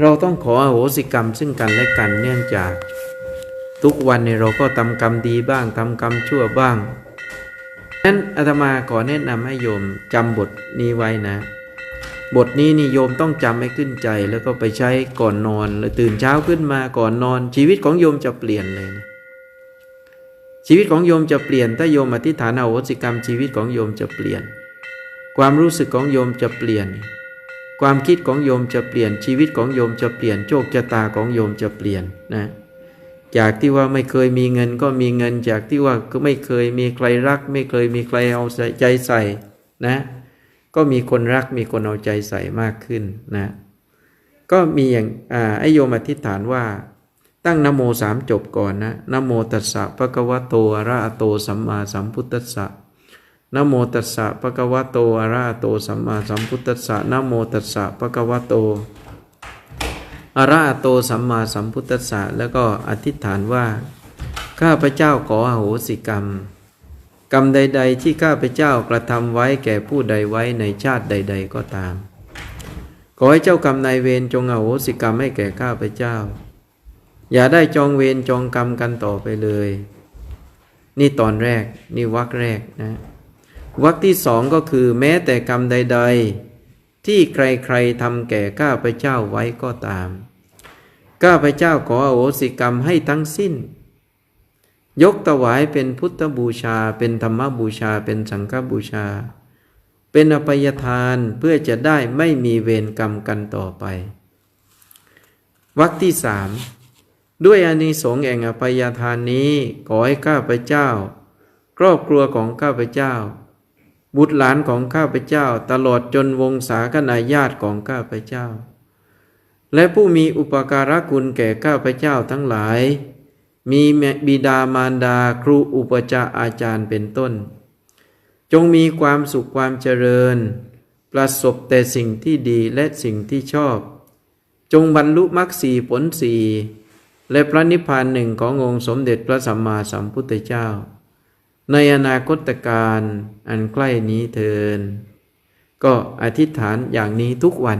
เราต้องขออโหสิกรรมซึ่งกันและกันเนื่องจาก ทุกวันเนี่ยเราก็ทำกรรมดีบ้างทำกรรมชั่วบ้างนั้นอาตมาขอแนะนำให้โยมจำบทนี้ไว้นะ บทนี้นี่โยมต้องจำให้ขึ้นใจแล้วก็ไปใช้ก่อนนอนแล้วตื่นเช้าขึ้นมาก่อนนอน ชีวิตของโยมจะเปลี่ยนเลยนะชีวิตของโยมจะเปลี่ยนถ้าโยมอธิษฐานอโหสิกรรมชีวิตของโยมจะเปลี่ยน ความรู้สึกของโยมจะเปลี่ยน ความคิดของโยมจะเปลี่ยนชีวิตของโยมจะเปลี่ยนโชคชะตาของโยมจะเปลี่ยนนะจากที่ว่าไม่เคยมีเงินก็มีเงิน จากที่ว่าก็ไม่เคยมีใครรัก ไม่เคยมีใครเอาใจใส่นะ ก็มีคนรักมีคนเอาใจใส่มากขึ้นนะ ก็มีอย่างอ่าไอโยมอธิษฐานว่า ตั้งนโมสามจบก่อนนะนโมตัสสะภะคะวะโตอะระหะโตสัมมาสัมพุทธัสสะ นโมตัสสะภะคะวะโตอะระหะโตสัมมาสัมพุทธัสสะนโมตัสสะภะคะวะโตอะระหะโตสัมมาสัมพุทธัสสะแล้วก็อธิษฐานว่า ข้าพเจ้าขออโหสิกรรม กรรมใด ๆ ที่ข้าพเจ้ากระทำไว้แก่ผู้ใดไว้ในชาติใด ๆ ก็ตาม ขอให้เจ้ากรรมนายเวรจงอโหสิกรรมให้แก่ข้าพเจ้า อย่าได้จองเวรจองกรรมกันต่อไปเลย นี่ตอนแรกนี่วรรคแรกนะ วรรคที่สองก็คือแม้แต่กรรมใด ๆ ที่ใครๆทำแก่ข้าพเจ้าไว้ก็ตาม ข้าพเจ้าขออโหสิกรรมให้ทั้งสิ้น ยกถวายเป็นพุทธบูชา เป็นธรรมบูชา เป็นสังฆบูชา เป็นอภัยทานเพื่อจะได้ไม่มีเวรกรรมกันต่อไปวรรคที่สามด้วยอานิสงส์แห่งอภัยทานนี้ขอให้ข้าพเจ้า ครอบครัวของข้าพเจ้า บุตรหลานของข้าพเจ้า ตลอดจนวงศาคณาญาติของข้าพเจ้า และผู้มีอุปการะคุณแก่ข้าพเจ้าทั้งหลาย มีบิดามารดาครูอุปชาอาจารย์เป็นต้น จงมีความสุขความเจริญ ประสบแต่สิ่งที่ดีและสิ่งที่ชอบ จงบรรลุมรรคสีผลสีและพระนิพพานหนึ่งขององค์สมเด็จพระสัมมาสัมพุทธเจ้า ในอนาคตการอันใกล้นี้เทิน ก็อธิษฐานอย่างนี้ทุกวัน